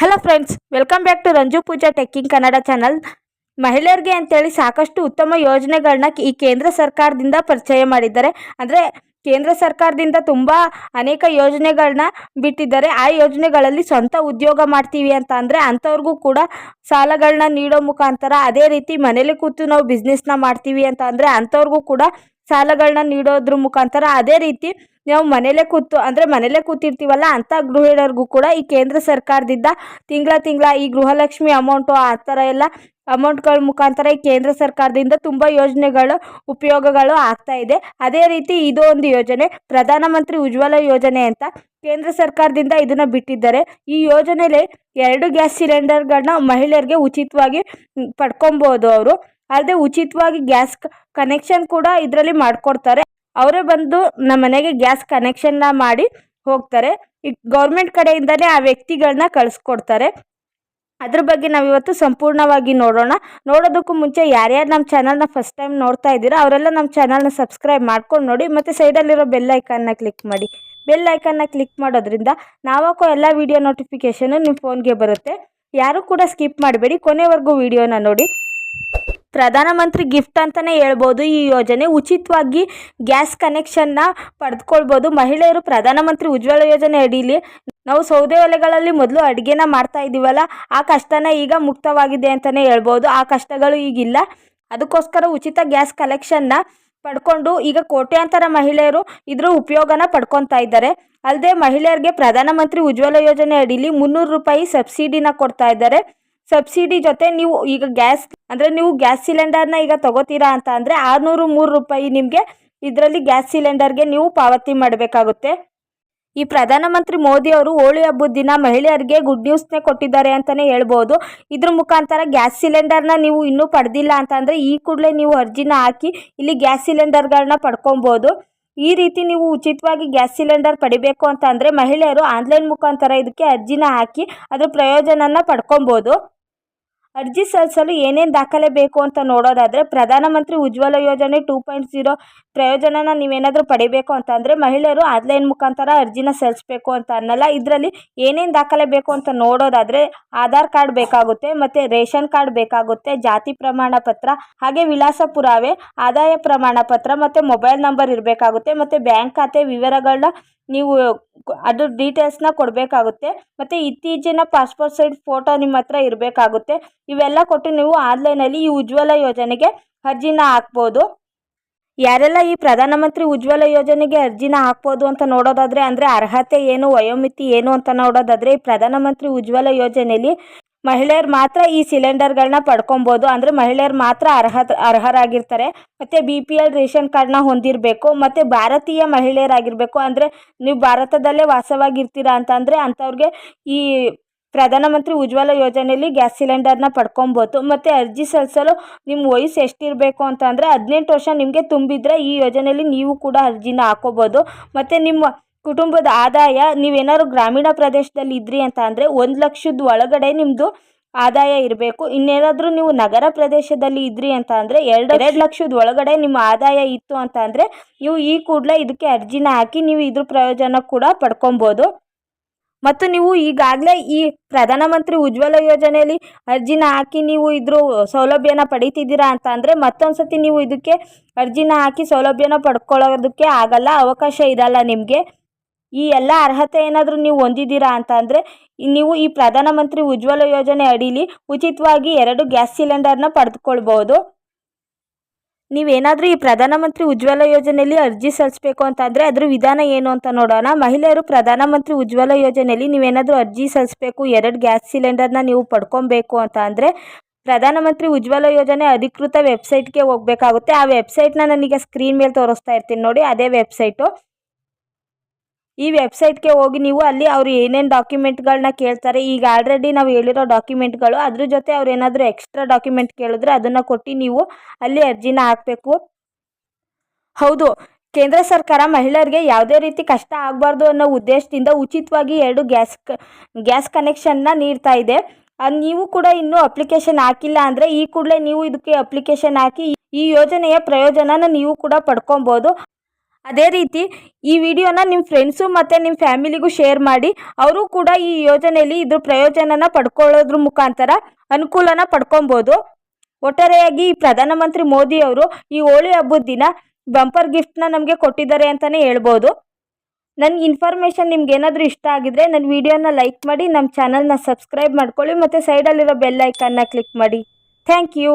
Hello friends welcome back to Ranju Pooja ಟೆಕ್ಕಿಂಗ್ Kannada channel ಮಹಿಳೆಯರಿಗೆ ಅಂತೇಳಿ ಸಾಕಷ್ಟು ಉತ್ತಮ ಯೋಜನೆಗಳನ್ನ ಈ ಕೇಂದ್ರ ಸರ್ಕಾರದಿಂದ ಪರಿಚಯ ಮಾಡಿದ್ದಾರೆ. ಅಂದರೆ ಕೇಂದ್ರ ಸರ್ಕಾರದಿಂದ ತುಂಬ ಅನೇಕ ಯೋಜನೆಗಳನ್ನ ಬಿಟ್ಟಿದ್ದಾರೆ. ಆ ಯೋಜನೆಗಳಲ್ಲಿ ಸ್ವಂತ ಉದ್ಯೋಗ ಮಾಡ್ತೀವಿ ಅಂತ ಅಂದರೆ ಅಂಥವ್ರಿಗೂ ಕೂಡ ಸಾಲಗಳನ್ನ ನೀಡೋ ಮುಖಾಂತರ ಅದೇ ರೀತಿ ಮನೇಲಿ ಕೂತು ನಾವು ಬಿಸ್ನೆಸ್ನ ಮಾಡ್ತೀವಿ ಅಂತ ಅಂದರೆ ಅಂಥವ್ರಿಗೂ ಕೂಡ ಸಾಲಗಳನ್ನ ನೀಡೋದ್ರ ಮುಖಾಂತರ ಅದೇ ರೀತಿ ನಾವು ಮನೇಲೇ ಕೂತು, ಅಂದರೆ ಮನೇಲೇ ಕೂತಿರ್ತೀವಲ್ಲ ಅಂಥ ಗೃಹಿಣಿಯರಿಗೂ ಕೂಡ ಈ ಕೇಂದ್ರ ಸರ್ಕಾರದಿಂದ ತಿಂಗಳ ತಿಂಗಳ ಈ ಗೃಹಲಕ್ಷ್ಮಿ ಅಮೌಂಟು ಆ ಥರ ಎಲ್ಲ ಅಮೌಂಟ್ಗಳ ಮುಖಾಂತರ ಈ ಕೇಂದ್ರ ಸರ್ಕಾರದಿಂದ ತುಂಬ ಯೋಜನೆಗಳು, ಉಪಯೋಗಗಳು ಆಗ್ತಾ ಇದೆ. ಅದೇ ರೀತಿ ಇದು ಒಂದು ಯೋಜನೆ ಪ್ರಧಾನಮಂತ್ರಿ ಉಜ್ವಲ ಯೋಜನೆ ಅಂತ ಕೇಂದ್ರ ಸರ್ಕಾರದಿಂದ ಇದನ್ನು ಬಿಟ್ಟಿದ್ದಾರೆ. ಈ ಯೋಜನೆಯಲ್ಲಿ ಎರಡು ಗ್ಯಾಸ್ ಸಿಲಿಂಡರ್ಗಳನ್ನ ಮಹಿಳೆಯರಿಗೆ ಉಚಿತವಾಗಿ ಪಡ್ಕೊಬೋದು ಅವರು. ಅಲ್ಲದೆ ಉಚಿತವಾಗಿ ಗ್ಯಾಸ್ ಕನೆಕ್ಷನ್ ಕೂಡ ಇದರಲ್ಲಿ ಮಾಡಿಕೊಡ್ತಾರೆ. ಅವರೇ ಬಂದು ನಮ್ಮ ಮನೆಗೆ ಗ್ಯಾಸ್ ಕನೆಕ್ಷನ್ನ ಮಾಡಿ ಹೋಗ್ತಾರೆ. ಈ ಗೌರ್ಮೆಂಟ್ ಕಡೆಯಿಂದಲೇ ಆ ವ್ಯಕ್ತಿಗಳನ್ನ ಕಳಿಸ್ಕೊಡ್ತಾರೆ. ಅದ್ರ ಬಗ್ಗೆ ನಾವಿವತ್ತು ಸಂಪೂರ್ಣವಾಗಿ ನೋಡೋಣ. ನೋಡೋದಕ್ಕೂ ಮುಂಚೆ ಯಾರ್ಯಾರು ನಮ್ಮ ಚಾನಲ್ನ ಫಸ್ಟ್ ಟೈಮ್ ನೋಡ್ತಾ ಇದ್ದೀರಾ, ಅವರೆಲ್ಲ ನಮ್ಮ ಚಾನಲ್ನ ಸಬ್ಸ್ಕ್ರೈಬ್ ಮಾಡ್ಕೊಂಡು ನೋಡಿ, ಮತ್ತು ಸೈಡಲ್ಲಿರೋ ಬೆಲ್ ಐಕನ್ನ ಕ್ಲಿಕ್ ಮಾಡಿ. ಬೆಲ್ ಐಕನ್ನ ಕ್ಲಿಕ್ ಮಾಡೋದ್ರಿಂದ ನಾವಾಕೋ ಎಲ್ಲ ವಿಡಿಯೋ ನೋಟಿಫಿಕೇಷನು ನಿಮ್ಮ ಫೋನ್ಗೆ ಬರುತ್ತೆ. ಯಾರೂ ಕೂಡ ಸ್ಕಿಪ್ ಮಾಡಬೇಡಿ, ಕೊನೆವರೆಗೂ ವಿಡಿಯೋನ ನೋಡಿ. ಪ್ರಧಾನಮಂತ್ರಿ ಗಿಫ್ಟ್ ಅಂತಲೇ ಹೇಳ್ಬೋದು. ಈ ಯೋಜನೆ ಉಚಿತವಾಗಿ ಗ್ಯಾಸ್ ಕನೆಕ್ಷನ್ನ ಪಡೆದುಕೊಳ್ಬೋದು. ಮಹಿಳೆಯರು ಪ್ರಧಾನಮಂತ್ರಿ ಉಜ್ವಲ ಯೋಜನೆ ಅಡಿಯಲ್ಲಿ ನಾವು ಸೌದೆ ಒಲೆಗಳಲ್ಲಿ ಮೊದಲು ಅಡುಗೆನ ಮಾಡ್ತಾ ಇದ್ದೀವಲ್ಲ, ಆ ಕಷ್ಟನ ಈಗ ಮುಕ್ತವಾಗಿದೆ ಅಂತಲೇ ಹೇಳ್ಬೋದು. ಆ ಕಷ್ಟಗಳು ಈಗಿಲ್ಲ. ಅದಕ್ಕೋಸ್ಕರ ಉಚಿತ ಗ್ಯಾಸ್ ಕಲೆಕ್ಷನ್ನ ಪಡ್ಕೊಂಡು ಈಗ ಕೋಟ್ಯಾಂತರ ಮಹಿಳೆಯರು ಇದ್ರ ಉಪಯೋಗನ ಪಡ್ಕೊತಾ ಇದ್ದಾರೆ. ಅಲ್ಲದೆ ಮಹಿಳೆಯರಿಗೆ ಪ್ರಧಾನಮಂತ್ರಿ ಉಜ್ವಲ ಯೋಜನೆ ಅಡಿಲಿ ಮುನ್ನೂರು ರೂಪಾಯಿ ಸಬ್ಸಿಡಿನ ಕೊಡ್ತಾ ಇದ್ದಾರೆ. ಸಬ್ಸಿಡಿ ಜೊತೆ ನೀವು ಈಗ ಗ್ಯಾಸ್ ಅಂದರೆ ನೀವು ಗ್ಯಾಸ್ ಸಿಲಿಂಡರ್ನ ಈಗ ತಗೋತೀರಾ ಅಂತ ಅಂದರೆ ಆರುನೂರು ಮೂರು ರೂಪಾಯಿ ನಿಮಗೆ ಇದರಲ್ಲಿ ಗ್ಯಾಸ್ ಸಿಲಿಂಡರ್ಗೆ ನೀವು ಪಾವತಿ ಮಾಡಬೇಕಾಗುತ್ತೆ. ಈ ಪ್ರಧಾನಮಂತ್ರಿ ಮೋದಿ ಅವರು ಹೋಳಿ ಹಬ್ಬದ ದಿನ ಮಹಿಳೆಯರಿಗೆ ಗುಡ್ ನ್ಯೂಸ್ನೇ ಕೊಟ್ಟಿದ್ದಾರೆ ಅಂತಲೇ ಹೇಳ್ಬೋದು. ಇದ್ರ ಮುಖಾಂತರ ಗ್ಯಾಸ್ ಸಿಲಿಂಡರ್ನ ನೀವು ಇನ್ನೂ ಪಡೆದಿಲ್ಲ ಅಂತ ಅಂದರೆ ಈ ಕೂಡಲೇ ನೀವು ಅರ್ಜಿನ ಹಾಕಿ ಇಲ್ಲಿ ಗ್ಯಾಸ್ ಸಿಲಿಂಡರ್ಗಳನ್ನ ಪಡ್ಕೊಬೋದು. ಈ ರೀತಿ ನೀವು ಉಚಿತವಾಗಿ ಗ್ಯಾಸ್ ಸಿಲಿಂಡರ್ ಪಡಿಬೇಕು ಅಂತ ಮಹಿಳೆಯರು ಆನ್ಲೈನ್ ಮುಖಾಂತರ ಇದಕ್ಕೆ ಅರ್ಜಿನ ಹಾಕಿ ಅದರ ಪ್ರಯೋಜನನ ಪಡ್ಕೊಬೋದು. ಅರ್ಜಿ ಸಲ್ಲಿಸಲು ಏನೇನು ದಾಖಲೆ ಬೇಕು ಅಂತ ನೋಡೋದಾದರೆ ಪ್ರಧಾನಮಂತ್ರಿ ಉಜ್ವಲ ಯೋಜನೆ ಟೂ ಪಾಯಿಂಟ್ ಜೀರೋ ಪ್ರಯೋಜನನ ನೀವೇನಾದರೂ ಪಡಿಬೇಕು ಅಂತ ಅಂದರೆ ಮಹಿಳೆಯರು ಆನ್ಲೈನ್ ಮುಖಾಂತರ ಅರ್ಜಿನ ಸಲ್ಲಿಸಬೇಕು ಅಂತ ಅನ್ನಲ್ಲ. ಇದರಲ್ಲಿ ಏನೇನು ದಾಖಲೆ ಬೇಕು ಅಂತ ನೋಡೋದಾದರೆ ಆಧಾರ್ ಕಾರ್ಡ್ ಬೇಕಾಗುತ್ತೆ, ಮತ್ತು ರೇಷನ್ ಕಾರ್ಡ್ ಬೇಕಾಗುತ್ತೆ, ಜಾತಿ ಪ್ರಮಾಣ ಪತ್ರ, ಹಾಗೆ ವಿಳಾಸ ಪುರಾವೆ, ಆದಾಯ ಪ್ರಮಾಣ ಪತ್ರ, ಮತ್ತು ಮೊಬೈಲ್ ನಂಬರ್ ಇರಬೇಕಾಗುತ್ತೆ, ಮತ್ತು ಬ್ಯಾಂಕ್ ಖಾತೆ ವಿವರಗಳನ್ನ ನೀವು ಅದ್ರ ಡೀಟೇಲ್ಸ್ನ ಕೊಡಬೇಕಾಗುತ್ತೆ. ಮತ್ತು ಇತ್ತೀಚಿನ ಪಾಸ್ಪೋರ್ಟ್ ಸೈಜ್ ಫೋಟೋ ನಿಮ್ಮ ಹತ್ರ ಇರಬೇಕಾಗುತ್ತೆ. ಇವೆಲ್ಲ ಕೊಟ್ಟು ನೀವು ಆನ್ಲೈನಲ್ಲಿ ಈ ಉಜ್ವಲ ಯೋಜನೆಗೆ ಅರ್ಜಿನ ಹಾಕ್ಬೋದು. ಯಾರೆಲ್ಲ ಈ ಪ್ರಧಾನಮಂತ್ರಿ ಉಜ್ವಲ ಯೋಜನೆಗೆ ಅರ್ಜಿನ ಹಾಕ್ಬೋದು ಅಂತ ನೋಡೋದಾದರೆ, ಅಂದರೆ ಅರ್ಹತೆ ಏನು, ವಯೋಮಿತಿ ಏನು ಅಂತ ನೋಡೋದಾದರೆ, ಈ ಪ್ರಧಾನಮಂತ್ರಿ ಉಜ್ವಲ ಯೋಜನೆಯಲ್ಲಿ ಮಹಿಳೆಯರು ಮಾತ್ರ ಈ ಸಿಲಿಂಡರ್ಗಳನ್ನ ಪಡ್ಕೊಬೋದು. ಅಂದರೆ ಮಹಿಳೆಯರು ಮಾತ್ರ ಅರ್ಹ ಅರ್ಹರಾಗಿರ್ತಾರೆ. ಮತ್ತು ಬಿ ಪಿ ಎಲ್ ರೇಷನ್ ಕಾರ್ಡ್ನ ಹೊಂದಿರಬೇಕು. ಮತ್ತು ಭಾರತೀಯ ಮಹಿಳೆಯರಾಗಿರಬೇಕು. ಅಂದರೆ ನೀವು ಭಾರತದಲ್ಲೇ ವಾಸವಾಗಿರ್ತೀರಾ ಅಂತಂದರೆ ಅಂಥವ್ರಿಗೆ ಈ ಪ್ರಧಾನಮಂತ್ರಿ ಉಜ್ವಲ ಯೋಜನೆಯಲ್ಲಿ ಗ್ಯಾಸ್ ಸಿಲಿಂಡರ್ನ ಪಡ್ಕೊಬೋದು. ಮತ್ತು ಅರ್ಜಿ ಸಲ್ಲಿಸಲು ನಿಮ್ಮ ವಯಸ್ಸು ಎಷ್ಟಿರಬೇಕು ಅಂತಂದರೆ ಹದಿನೆಂಟು ವರ್ಷ ನಿಮಗೆ ತುಂಬಿದರೆ ಈ ಯೋಜನೆಯಲ್ಲಿ ನೀವು ಕೂಡ ಅರ್ಜಿನ ಹಾಕೋಬೋದು. ಮತ್ತು ನಿಮ್ಮ ಕುಟುಂಬದ ಆದಾಯ, ನೀವೇನಾದ್ರು ಗ್ರಾಮೀಣ ಪ್ರದೇಶದಲ್ಲಿ ಇದ್ರಿ ಅಂತ ಅಂದರೆ ಒಂದು ಲಕ್ಷದ ಒಳಗಡೆ ನಿಮ್ಮದು ಆದಾಯ ಇರಬೇಕು. ಇನ್ನೇನಾದರೂ ನೀವು ನಗರ ಪ್ರದೇಶದಲ್ಲಿ ಇದ್ರಿ ಅಂತ ಅಂದರೆ ಎರಡು ಎರಡು ಲಕ್ಷದ ಒಳಗಡೆ ನಿಮ್ಮ ಆದಾಯ ಇತ್ತು ಅಂತ ಅಂದರೆ ನೀವು ಈ ಕೂಡಲೇ ಇದಕ್ಕೆ ಅರ್ಜಿನ ಹಾಕಿ ನೀವು ಇದ್ರ ಪ್ರಯೋಜನ ಕೂಡ ಪಡ್ಕೊಬೋದು. ಮತ್ತು ನೀವು ಈಗಾಗಲೇ ಈ ಪ್ರಧಾನಮಂತ್ರಿ ಉಜ್ವಲ ಯೋಜನೆಯಲ್ಲಿ ಅರ್ಜಿನ ಹಾಕಿ ನೀವು ಇದ್ರ ಸೌಲಭ್ಯನ ಪಡಿತಿದ್ದೀರಾ ಅಂತ ಅಂದರೆ ಮತ್ತೊಂದು ನೀವು ಇದಕ್ಕೆ ಅರ್ಜಿನ ಹಾಕಿ ಸೌಲಭ್ಯನ ಪಡ್ಕೊಳ್ಳೋದಕ್ಕೆ ಆಗಲ್ಲ, ಅವಕಾಶ ಇರಲ್ಲ ನಿಮಗೆ. ಈ ಎಲ್ಲ ಅರ್ಹತೆ ಏನಾದರೂ ನೀವು ಹೊಂದಿದ್ದೀರಾ ಅಂತ ಅಂದರೆ ನೀವು ಈ ಪ್ರಧಾನಮಂತ್ರಿ ಉಜ್ವಲ ಯೋಜನೆ ಅಡೀಲಿ ಉಚಿತವಾಗಿ ಎರಡು ಗ್ಯಾಸ್ ಸಿಲಿಂಡರ್ನ ಪಡೆದುಕೊಳ್ಬೋದು ನೀವೇನಾದರೂ ಈ ಪ್ರಧಾನಮಂತ್ರಿ ಉಜ್ವಲ ಯೋಜನೆಯಲ್ಲಿ ಅರ್ಜಿ ಸಲ್ಲಿಸಬೇಕು ಅಂತಂದರೆ ಅದರ ವಿಧಾನ ಏನು ಅಂತ ನೋಡೋಣ. ಮಹಿಳೆಯರು ಪ್ರಧಾನಮಂತ್ರಿ ಉಜ್ವಲ ಯೋಜನೆಯಲ್ಲಿ ನೀವೇನಾದರೂ ಅರ್ಜಿ ಸಲ್ಲಿಸಬೇಕು, ಎರಡು ಗ್ಯಾಸ್ ಸಿಲಿಂಡರ್ನ ನೀವು ಪಡ್ಕೊಬೇಕು ಅಂತ ಅಂದರೆ ಪ್ರಧಾನಮಂತ್ರಿ ಉಜ್ವಲ ಯೋಜನೆ ಅಧಿಕೃತ ವೆಬ್ಸೈಟ್ಗೆ ಹೋಗಬೇಕಾಗುತ್ತೆ. ಆ ವೆಬ್ಸೈಟ್ನ ನನಗೆ ಸ್ಕ್ರೀನ್ ಮೇಲೆ ತೋರಿಸ್ತಾ ಇರ್ತೀನಿ ನೋಡಿ, ಅದೇ ವೆಬ್ಸೈಟು. ಈ ವೆಬ್ಸೈಟ್ಗೆ ಹೋಗಿ ನೀವು ಅಲ್ಲಿ ಅವರು ಏನೇನು ಡಾಕ್ಯುಮೆಂಟ್ಗಳನ್ನ ಕೇಳ್ತಾರೆ. ಈಗ ಆಲ್ರೆಡಿ ನಾವು ಹೇಳಿರೋ ಡಾಕ್ಯುಮೆಂಟ್ಗಳು ಅದ್ರ ಜೊತೆ ಅವ್ರು ಏನಾದರೂ ಎಕ್ಸ್ಟ್ರಾ ಡಾಕ್ಯುಮೆಂಟ್ ಕೇಳಿದ್ರೆ ಅದನ್ನು ಕೊಟ್ಟು ನೀವು ಅಲ್ಲಿ ಅರ್ಜಿನ ಹಾಕಬೇಕು. ಹೌದು, ಕೇಂದ್ರ ಸರ್ಕಾರ ಮಹಿಳೆಯರಿಗೆ ಯಾವುದೇ ರೀತಿ ಕಷ್ಟ ಆಗಬಾರ್ದು ಅನ್ನೋ ಉದ್ದೇಶದಿಂದ ಉಚಿತವಾಗಿ ಎರಡು ಗ್ಯಾಸ್ ಗ್ಯಾಸ್ ಕನೆಕ್ಷನ್ನ ನೀಡ್ತಾ ಇದೆ. ನೀವು ಕೂಡ ಇನ್ನೂ ಅಪ್ಲಿಕೇಶನ್ ಹಾಕಿಲ್ಲ ಅಂದರೆ ಈ ಕೂಡಲೇ ನೀವು ಇದಕ್ಕೆ ಅಪ್ಲಿಕೇಶನ್ ಹಾಕಿ ಈ ಯೋಜನೆಯ ಪ್ರಯೋಜನನ ನೀವು ಕೂಡ ಪಡ್ಕೊಬೋದು. ಅದೇ ರೀತಿ ಈ ವಿಡಿಯೋನ ನಿಮ್ಮ ಫ್ರೆಂಡ್ಸು ಮತ್ತು ನಿಮ್ಮ ಫ್ಯಾಮಿಲಿಗೂ ಶೇರ್ ಮಾಡಿ, ಅವರು ಕೂಡ ಈ ಯೋಜನೆಯಲ್ಲಿ ಇದ್ರ ಪ್ರಯೋಜನನ ಪಡ್ಕೊಳ್ಳೋದ್ರ ಮುಖಾಂತರ ಅನುಕೂಲನ ಪಡ್ಕೊಬೋದು. ಒಟ್ಟಾರೆಯಾಗಿ ಈ ಪ್ರಧಾನಮಂತ್ರಿ ಮೋದಿಯವರು ಈ ಹೋಳಿ ಹಬ್ಬದ ದಿನ ಬಂಪರ್ ಗಿಫ್ಟ್ನ ನಮಗೆ ಕೊಟ್ಟಿದ್ದಾರೆ ಅಂತಲೇ ಹೇಳ್ಬೋದು. ನನ್ನ ಇನ್ಫಾರ್ಮೇಷನ್ ನಿಮ್ಗೆ ಏನಾದರೂ ಇಷ್ಟ ಆಗಿದ್ರೆ ನನ್ನ ವಿಡಿಯೋನ ಲೈಕ್ ಮಾಡಿ ನಮ್ಮ ಚಾನಲ್ನ ಸಬ್ಸ್ಕ್ರೈಬ್ ಮಾಡ್ಕೊಳ್ಳಿ, ಮತ್ತು ಸೈಡಲ್ಲಿರೋ ಬೆಲ್ ಐಕನ್ನ ಕ್ಲಿಕ್ ಮಾಡಿ. Thank you